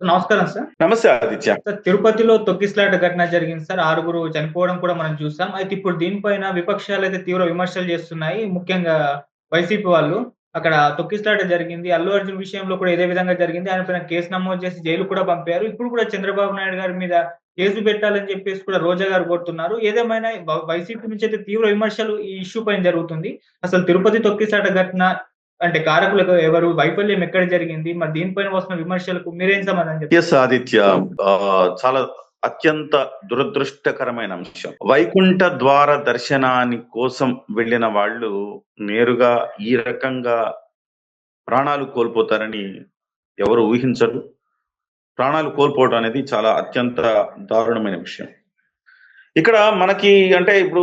నమస్కారం సార్. నమస్తే ఆదిత్య. సార్ తిరుపతిలో తొక్కిసలాట ఘటన జరిగింది సార్. ఆరుగురు చనిపోవడం కూడా మనం చూసాం. అయితే ఇప్పుడు దీనిపైన విపక్షాలు అయితే తీవ్ర విమర్శలు చేస్తున్నాయి. ముఖ్యంగా వైసీపీ వాళ్ళు అక్కడ తొక్కిసలాట జరిగింది. అల్లు అర్జున్ విషయంలో కూడా ఇదే విధంగా జరిగింది. ఆయన పైన కేసు నమోదు చేసి జైలు కూడా పంపారు. ఇప్పుడు కూడా చంద్రబాబు నాయుడు గారి మీద కేసు పెట్టాలని చెప్పేసి కూడా రోజా గారు కోరుతున్నారు. ఏదేమైనా వైసీపీ నుంచి అయితే తీవ్ర విమర్శలు ఈ ఇష్యూ పైన జరుగుతుంది. అసలు తిరుపతి తొక్కిసలాట ఘటన అంటే కారకులకు ఎవరు వైఫల్యం ఎక్కడ జరిగింది? మరి దీనిపైన వస్తున్న విమర్శలకు మీరేం సమాధానం చెప్తారు? ఆదిత్య. చాలా అత్యంత దురదృష్టకరమైన అంశం. వైకుంఠ ద్వార దర్శనాని కోసం వెళ్ళిన వాళ్ళు నేరుగా ఈ రకంగా ప్రాణాలు కోల్పోతారని ఎవరు ఊహించరు. ప్రాణాలు కోల్పోవడం అనేది చాలా అత్యంత దారుణమైన విషయం. ఇక్కడ మనకి అంటే ఇప్పుడు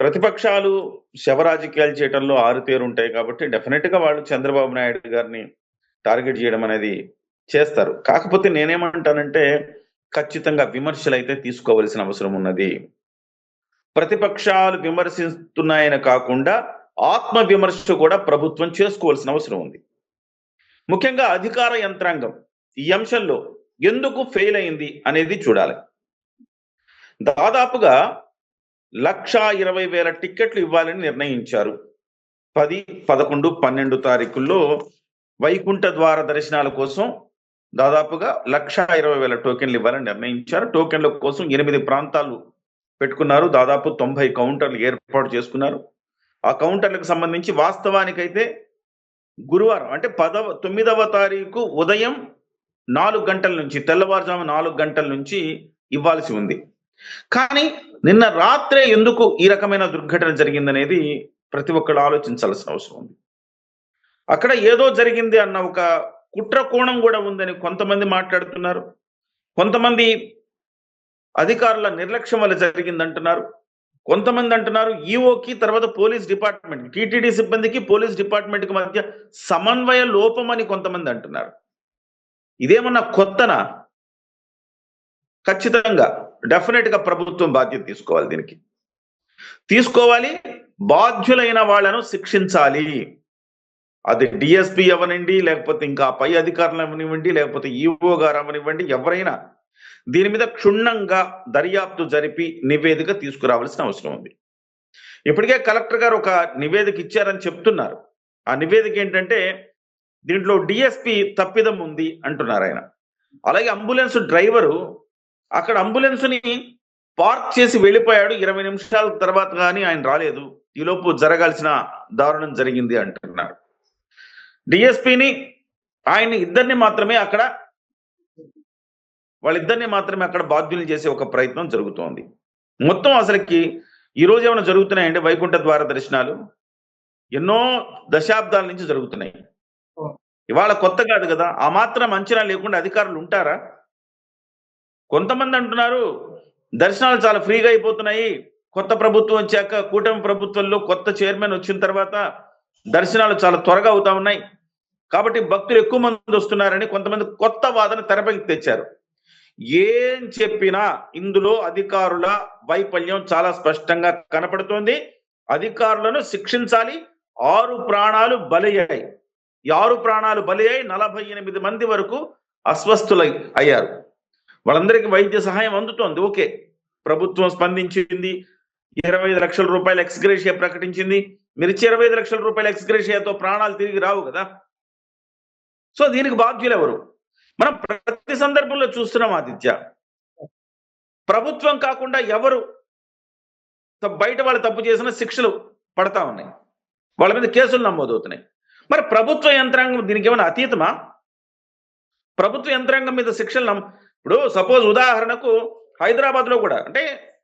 ప్రతిపక్షాలు శవరాజకీయాలు చేయడంలో ఆరుతేరుంటాయి కాబట్టి డెఫినెట్గా వాళ్ళు చంద్రబాబు నాయుడు గారిని టార్గెట్ చేయడం అనేది చేస్తారు. కాకపోతే నేనేమంటానంటే ఖచ్చితంగా విమర్శలు అయితే తీసుకోవలసిన అవసరం ఉన్నది. ప్రతిపక్షాలు విమర్శిస్తున్నాయని కాకుండా ఆత్మ విమర్శ కూడా ప్రభుత్వం చేసుకోవాల్సిన అవసరం ఉంది. ముఖ్యంగా అధికార యంత్రాంగం ఈ అంశంలో ఎందుకు ఫెయిల్ అయింది అనేది చూడాలి. దాదాపుగా లక్షా ఇరవై వేల టిక్కెట్లు ఇవ్వాలని నిర్ణయించారు. పది పదకొండు పన్నెండు తారీఖుల్లో వైకుంఠ ద్వార దర్శనాల కోసం దాదాపుగా లక్ష ఇరవై వేల టోకెన్లు ఇవ్వాలని నిర్ణయించారు. టోకెన్ల కోసం ఎనిమిది ప్రాంతాలు పెట్టుకున్నారు. దాదాపు తొంభై కౌంటర్లు ఏర్పాటు చేసుకున్నారు. ఆ కౌంటర్లకు సంబంధించి వాస్తవానికైతే గురువారం అంటే పదవ తొమ్మిదవ తారీఖు ఉదయం నాలుగు గంటల నుంచి తెల్లవారుజాము నాలుగు గంటల నుంచి ఇవ్వాల్సి ఉంది. కానీ నిన్న రాత్రే ఎందుకు ఈ రకమైన దుర్ఘటన జరిగిందనేది ప్రతి ఒక్కరు ఆలోచించాల్సిన అవసరం ఉంది. అక్కడ ఏదో జరిగింది అన్న ఒక కుట్ర కోణం కూడా ఉందని కొంతమంది మాట్లాడుతున్నారు. కొంతమంది అధికారుల నిర్లక్ష్యం వల్ల జరిగింది అంటున్నారు కొంతమంది అంటున్నారు ఈఓకి తర్వాత పోలీస్ డిపార్ట్మెంట్ టీటీడీ సిబ్బందికి పోలీస్ డిపార్ట్మెంట్కి మధ్య సమన్వయ లోపం అని కొంతమంది అంటున్నారు. ఇదేమన్నా కొత్తనా? ఖచ్చితంగా. డెఫినెట్గా ప్రభుత్వం బాధ్యత తీసుకోవాలి దీనికి. తీసుకోవాలి బాధ్యులైన వాళ్ళను శిక్షించాలి. అది డిఎస్పి అవనండి లేకపోతే ఇంకా పై అధికారులు అవనివ్వండి లేకపోతే ఈఓ గారు అవనివ్వండి ఎవరైనా దీని మీద క్షుణ్ణంగా దర్యాప్తు జరిపి నివేదిక తీసుకురావాల్సిన అవసరం ఉంది. ఇప్పటికే కలెక్టర్ గారు ఒక నివేదిక ఇచ్చారని చెప్తున్నారు. ఆ నివేదిక ఏంటంటే దీంట్లో డిఎస్పి తప్పిదం ఉంది అంటున్నారు ఆయన. అలాగే అంబులెన్స్ డ్రైవరు అక్కడ అంబులెన్స్ని పార్క్ చేసి వెళ్ళిపోయాడు. ఇరవై నిమిషాల తర్వాత కానీ ఆయన రాలేదు. ఈలోపు జరగాల్సిన దారుణం జరిగింది అంటున్నారు డిఎస్పిని ఆయన ఇద్దరిని మాత్రమే అక్కడ వాళ్ళిద్దరిని మాత్రమే అక్కడ బాధ్యులు చేసే ఒక ప్రయత్నం జరుగుతోంది. మొత్తం అసలుకి ఈ రోజు ఏమైనా జరుగుతున్నాయండి వైకుంఠ ద్వార దర్శనాలు? ఎన్నో దశాబ్దాల నుంచి జరుగుతున్నాయి. ఇవాళ కొత్త కాదు కదా. ఆ మాత్రం అంచనా లేకుండా అధికారులు ఉంటారా? కొంతమంది అంటున్నారు దర్శనాలు చాలా ఫ్రీగా అయిపోతున్నాయి. కొత్త ప్రభుత్వం వచ్చాక కూటమి ప్రభుత్వంలో కొత్త చైర్మన్ వచ్చిన తర్వాత దర్శనాలు చాలా త్వరగా అవుతా ఉన్నాయి. కాబట్టి భక్తులు ఎక్కువ మంది వస్తున్నారని కొంతమంది కొత్త వాదన తెరపైకి తెచ్చారు. ఏం చెప్పినా ఇందులో అధికారుల వైఫల్యం చాలా స్పష్టంగా కనపడుతోంది. అధికారులను శిక్షించాలి. ఆరు ప్రాణాలు బలయ్యాయి. ఆరు ప్రాణాలు బలయ్యాయి. నలభై ఎనిమిది మంది వరకు అస్వస్థులై అయ్యారు. వాళ్ళందరికీ వైద్య సహాయం అందుతోంది. ఓకే. ప్రభుత్వం స్పందించింది. ఇరవై ఐదు లక్షల రూపాయల ఎక్స్గ్రేషియా ప్రకటించింది. మీరు ఇరవై ఐదు లక్షల రూపాయల ఎక్స్గ్రేషియాతో ప్రాణాలు తిరిగి రావు కదా. సో దీనికి బాధ్యులు ఎవరు మనం ప్రతి సందర్భంలో చూస్తున్నాం ఆదిత్య. ప్రభుత్వం కాకుండా ఎవరు? బయట వాళ్ళు తప్పు చేసిన శిక్షలు పడతా ఉన్నాయి. వాళ్ళ మీద కేసులు నమోదవుతున్నాయి. మరి ప్రభుత్వ యంత్రాంగం దీనికి ఏమైనా అతీతమా? ప్రభుత్వ యంత్రాంగం మీద శిక్షలు ఇప్పుడు సపోజ్ ఉదాహరణకు హైదరాబాద్లో కూడా అంటే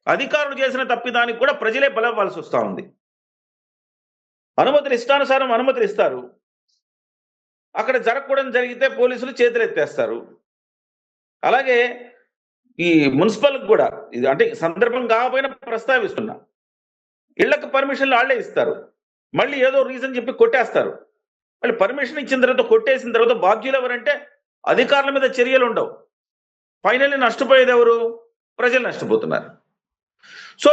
అధికారులు చేసిన తప్పిదానికి కూడా ప్రజలే బలవ్వాల్సి వస్తూ ఉంది. అనుమతులు ఇష్టానుసారం అనుమతులు ఇస్తారు. అక్కడ జరగకూడదు జరిగితే పోలీసులు చేతులు ఎత్తేస్తారు. అలాగే ఈ మున్సిపల్ కూడా ఇది అంటే సందర్భం కాకపోయినా ప్రస్తావిస్తున్నా. ఇళ్ళకు పర్మిషన్లు వాళ్ళే ఇస్తారు. మళ్ళీ ఏదో రీజన్ చెప్పి కొట్టేస్తారు. మళ్ళీ పర్మిషన్ ఇచ్చిన తర్వాత కొట్టేసిన తర్వాత బాధ్యులు ఎవరంటే అధికారుల మీద చర్యలు ఉండవు. ఫైనల్లీ నష్టపోయేది ఎవరు ప్రజలు నష్టపోతున్నారు. సో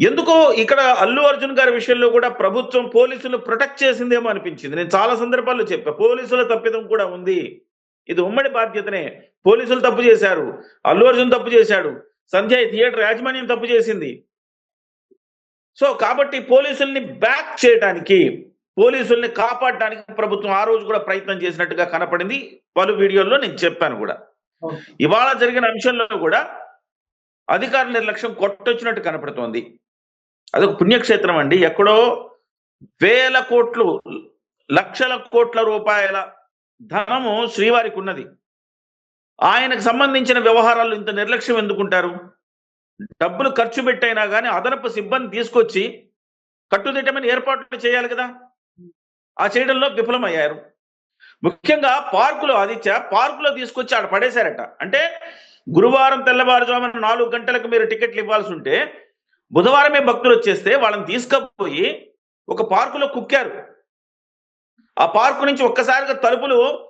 ఎందుకో ఇక్కడ అల్లు అర్జున్ గారి విషయంలో కూడా ప్రభుత్వం పోలీసులు ప్రొటెక్ట్ చేసిందేమో అనిపించింది. నేను చాలా సందర్భాల్లో చెప్పా పోలీసుల తప్పిదం కూడా ఉంది. ఇది ఉమ్మడి బాధ్యతనే. పోలీసులు తప్పు చేశారు. అల్లు అర్జున్ తప్పు చేశాడు. సంజయ్ థియేటర్ యాజమాన్యం తప్పు చేసింది. సో కాబట్టి పోలీసుల్ని బ్యాక్ చేయడానికి పోలీసుల్ని కాపాడడానికి ప్రభుత్వం ఆ రోజు కూడా ప్రయత్నం చేసినట్టుగా కనపడింది. పలు వీడియోల్లో నేను చెప్పాను కూడా. ఇవాళ జరిగిన అంశంలో కూడా అధికార నిర్లక్ష్యం కొట్టొచ్చినట్టు కనపడుతోంది. అదొక పుణ్యక్షేత్రం అండి. ఎక్కడో వేల కోట్లు లక్షల కోట్ల రూపాయల ధనము శ్రీవారికి ఉన్నది ఆయనకు సంబంధించిన వ్యవహారాలు ఇంత నిర్లక్ష్యం ఎందుకుంటారు? డబ్బులు ఖర్చు పెట్టైనా కానీ అదనపు సిబ్బంది తీసుకొచ్చి కట్టుదిట్టమైన ఏర్పాట్లు చేయాలి కదా? ఆ చేయడంలో విఫలమయ్యారు. ముఖ్యంగా పార్కులో ఆదిత్య పార్కులో తీసుకొచ్చి ఆడ పడేశారట. అంటే గురువారం తెల్లవారుజామున నాలుగు గంటలకు మీరు టికెట్లు ఇవ్వాల్సి ఉంటే బుధవారమే భక్తులు వచ్చేస్తే వాళ్ళని తీసుకుపోయి ఒక పార్కులో కుక్కారు. ఆ పార్కు నుంచి ఒక్కసారిగా తలుపులు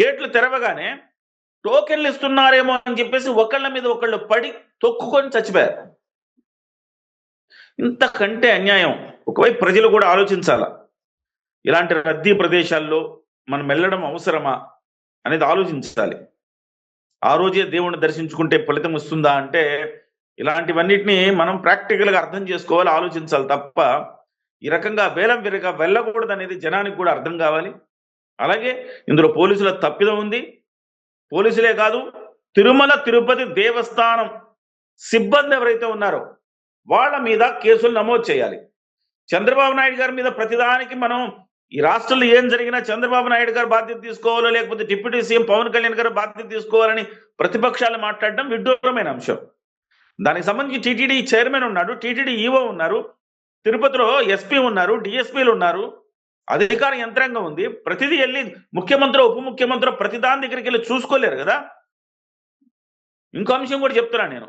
గేట్లు తెరవగానే టోకెన్లు ఇస్తున్నారేమో అని చెప్పేసి ఒకళ్ళ మీద ఒకళ్ళు పడి తొక్కుకొని చచ్చిపోయారు. ఇంతకంటే అన్యాయం. ఒకవైపు ప్రజలు కూడా ఆలోచించాల? ఇలాంటి రద్దీ ప్రదేశాల్లో మనం వెళ్ళడం అవసరమా అనేది ఆలోచించాలి. ఆ రోజే దేవుణ్ణి దర్శించుకుంటే ఫలితం వస్తుందా అంటే ఇలాంటివన్నిటిని మనం ప్రాక్టికల్గా అర్థం చేసుకోవాలి ఆలోచించాలి తప్ప ఈ రకంగా వేలం విరగా వెళ్ళకూడదు అనేది జనానికి కూడా అర్థం కావాలి. అలాగే ఇందులో పోలీసుల తప్పిదం ఉంది. పోలీసులే కాదు తిరుమల తిరుపతి దేవస్థానం సిబ్బంది ఎవరైతే ఉన్నారో వాళ్ళ మీద కేసులు నమోదు చేయాలి. చంద్రబాబు నాయుడు గారి మీద ప్రతిదానికి మనం ఈ రాష్ట్రంలో ఏం జరిగినా చంద్రబాబు నాయుడు గారు బాధ్యత తీసుకోవాలో లేకపోతే డిప్యూటీ సీఎం పవన్ కళ్యాణ్ గారు బాధ్యత తీసుకోవాలని ప్రతిపక్షాలు మాట్లాడడం విడ్డూరమైన అంశం. దానికి సంబంధించి టీటీడీ చైర్మన్ ఉన్నాడు టీటీడీ ఈవో ఉన్నారు తిరుపతిలో ఎస్పీ ఉన్నారు డిఎస్పీలు ఉన్నారు అధికార యంత్రాంగం ఉంది ప్రతిదీ వెళ్ళి ముఖ్యమంత్రి ఉప ముఖ్యమంత్రి ప్రతి దాని దగ్గరికి వెళ్ళి చూసుకోలేరు కదా. ఇంకో అంశం కూడా చెప్తున్నా నేను.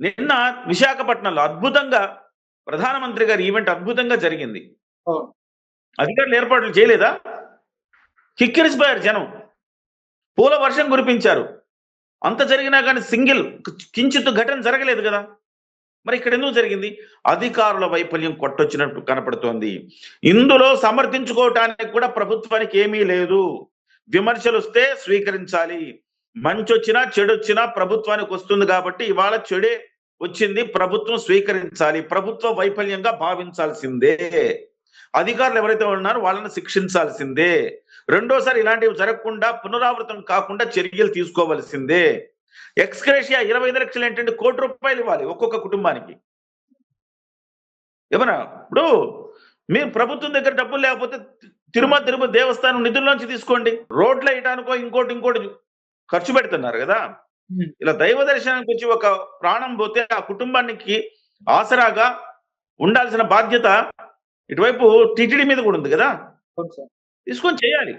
నిన్న విశాఖపట్నంలో అద్భుతంగా ప్రధానమంత్రి గారి ఈవెంట్ అద్భుతంగా జరిగింది. అధికారులు ఏర్పాట్లు చేయలేదా? కిక్కిరిసిపోయారు జనం. పూల వర్షం కురిపించారు. అంత జరిగినా కానీ సింగిల్ కించిత్ ఘటన జరగలేదు కదా. మరి ఇక్కడ ఎందుకు జరిగింది? అధికారుల వైఫల్యం కొట్టొచ్చినట్టు కనపడుతోంది. ఇందులో సమర్థించుకోవటానికి కూడా ప్రభుత్వానికి ఏమీ లేదు. విమర్శలు వస్తే స్వీకరించాలి. మంచి వచ్చినా చెడు వచ్చినా ప్రభుత్వానికి వస్తుంది కాబట్టి ఇవాళ చెడే వచ్చింది. ప్రభుత్వం స్వీకరించాలి. ప్రభుత్వ వైఫల్యంగా భావించాల్సిందే. అధికారులు ఎవరైతే ఉన్నారో వాళ్ళని శిక్షించాల్సిందే. రెండోసారి ఇలాంటివి జరగకుండా పునరావృతం కాకుండా చర్యలు తీసుకోవాల్సిందే. ఎక్స్క్రేషియా ఇరవై ఐదు లక్షలు ఏంటంటే కోటి రూపాయలు ఇవ్వాలి ఒక్కొక్క కుటుంబానికి. ఏమన్నా? ఇప్పుడు మీరు ప్రభుత్వం దగ్గర డబ్బులు లేకపోతే తిరుమల తిరుపతి దేవస్థానం నిధుల్లోంచి తీసుకోండి. రోడ్లు వేయడానికో ఇంకోటి ఇంకోటి ఖర్చు పెడుతున్నారు కదా. ఇలా దైవ దర్శనానికి వచ్చి ఒక ప్రాణం పోతే ఆ కుటుంబానికి ఆసరాగా ఉండాల్సిన బాధ్యత ఇటువైపు టీటీడీ మీద కూడా ఉంది కదా? తీసుకొని చేయాలి.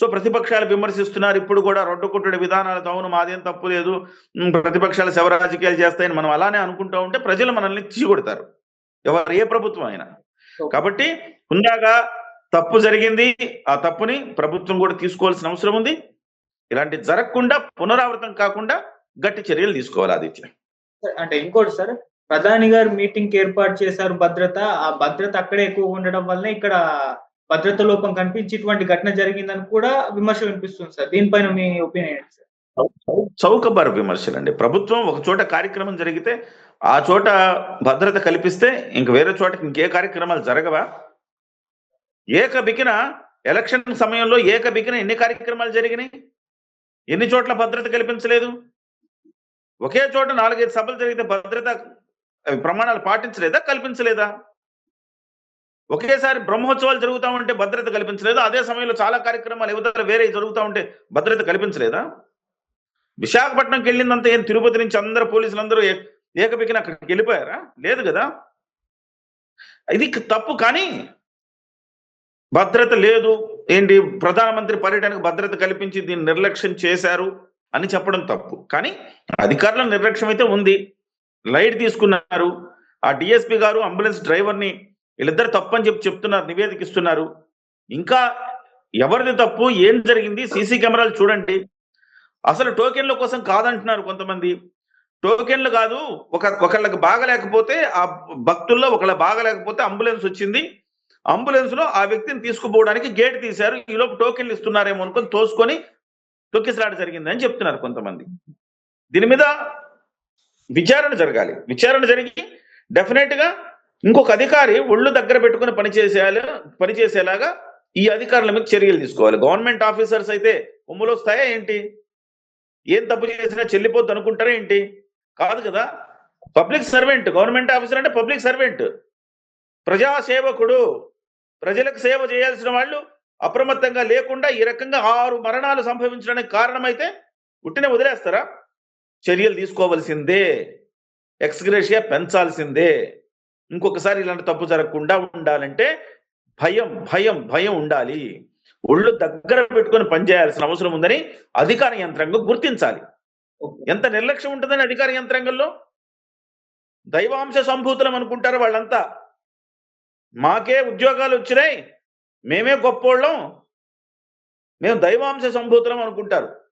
సో ప్రతిపక్షాలు విమర్శిస్తున్నారు. ఇప్పుడు కూడా రొడ్డు కొట్టుడు విధానాలతో అవును మాదేం తప్పు లేదు. ప్రతిపక్షాలు శవ రాజకీయాలు చేస్తాయని మనం అలానే అనుకుంటా ఉంటే ప్రజలు మనల్ని చీకొడతారు. ఎవరు ఏ ప్రభుత్వం అయినా. కాబట్టి హుందాగా తప్పు జరిగింది. ఆ తప్పుని ప్రభుత్వం కూడా తీసుకోవాల్సిన అవసరం ఉంది. ఇలాంటి జరగకుండా పునరావృతం కాకుండా గట్టి చర్యలు తీసుకోవాలి ఆదిత్య. అంటే ఇంకోటి సార్ ప్రధాని గారు మీటింగ్కి ఏర్పాటు చేశారు భద్రత. ఆ భద్రత అక్కడే ఎక్కువ ఉండడం వల్ల ఇక్కడ భద్రత లోపం కనిపించి ఇటువంటి ఘటన జరిగిందని కూడా విమర్శ వినిపిస్తుంది సార్. దీనిపైన మీ ఒపీనియన్ ఏంటి సార్? చౌకబారు విమర్శలండి. ప్రభుత్వం ఒక చోట కార్యక్రమం జరిగితే ఆ చోట భద్రత కల్పిస్తే ఇంక వేరే చోట ఇంకే కార్యక్రమాలు జరగవా? ఏకబికిన ఎలక్షన్ సమయంలో ఏకబికిన ఎన్ని కార్యక్రమాలు జరిగినాయి? ఎన్ని చోట్ల భద్రత కల్పించలేదు? ఒకే చోట నాలుగైదు సభలు జరిగితే భద్రత ప్రమాణాలు పాటించలేదా? కల్పించలేదా? ఒకేసారి బ్రహ్మోత్సవాలు జరుగుతా ఉంటే భద్రత కల్పించలేదా? అదే సమయంలో చాలా కార్యక్రమాలు ఇవతల వేరే జరుగుతూ ఉంటే భద్రత కల్పించలేదా? విశాఖపట్నంకి వెళ్ళిందంత ఏం? తిరుపతి నుంచి అందరు పోలీసులు అందరూ ఏ- ఏకబికిన అక్కడికి వెళ్ళిపోయారా? లేదు కదా? ఇది తప్పు కానీ భద్రత లేదు. ఏంటి? ప్రధానమంత్రి పర్యటనకు భద్రత కల్పించి దీన్ని నిర్లక్ష్యం చేశారు అని చెప్పడం తప్పు. కానీ అధికారుల నిర్లక్ష్యం అయితే ఉంది. లైట్ తీసుకున్నారు. ఆ డిఎస్పి గారు అంబులెన్స్ డ్రైవర్ని వీళ్ళిద్దరు తప్పని చెప్పి చెప్తున్నారు నివేదిక ఇస్తున్నారు. ఇంకా ఎవరిది తప్పు ఏం జరిగింది సీసీ కెమెరాలు చూడండి. అసలు టోకెన్ల కోసం కాదంటున్నారు కొంతమంది. టోకెన్లు కాదు ఒక ఒకళ్ళకి బాగలేకపోతే ఆ భక్తుల్లో ఒకళ్ళ బాగలేకపోతే అంబులెన్స్ వచ్చింది. అంబులెన్స్లో ఆ వ్యక్తిని తీసుకుపోవడానికి గేట్ తీశారు. ఈలోపు టోకెన్లు ఇస్తున్నారేమో అనుకొని తోసుకొని తొక్కిసలాట జరిగిందని చెప్తున్నారు కొంతమంది. దీని మీద విచారణ జరగాలి. విచారణ జరిగి డెఫినెట్గా ఇంకొక అధికారి ఒళ్ళు దగ్గర పెట్టుకుని పనిచేసేయాలి పనిచేసేలాగా ఈ అధికారుల మీద చర్యలు తీసుకోవాలి. గవర్నమెంట్ ఆఫీసర్స్ అయితే ఉమ్ములు వస్తాయా ఏంటి? ఏం తప్పు చేసినా చెల్లిపోద్దు అనుకుంటారా ఏంటి? కాదు కదా. పబ్లిక్ సర్వెంట్ గవర్నమెంట్ ఆఫీసర్ అంటే పబ్లిక్ సర్వెంట్ ప్రజా సేవకుడు ప్రజలకు సేవ చేయాల్సిన వాళ్ళు అప్రమత్తంగా లేకుండా ఈ రకంగా ఆరు మరణాలు సంభవించడానికి కారణమైతే ఉట్టినే వదిలేస్తారా? చర్యలు తీసుకోవలసిందే ఎక్స్గ్రేషియా పెంచాల్సిందే. ఇంకొకసారి ఇలాంటి తప్పు జరగకుండా ఉండాలంటే భయం భయం భయం ఉండాలి. ఒళ్ళు దగ్గర పెట్టుకొని పనిచేయాల్సిన అవసరం ఉందని అధికార యంత్రాంగం గుర్తించాలి. ఎంత నిర్లక్ష్యం ఉంటుందని అధికార యంత్రాంగంలో? దైవాంశ సంభూతులం అనుకుంటారు వాళ్ళంతా. మాకే ఉద్యోగాలు వచ్చినాయి మేమే గొప్పోళ్ళం మేము దైవాంశ సంభూతులం అనుకుంటారు.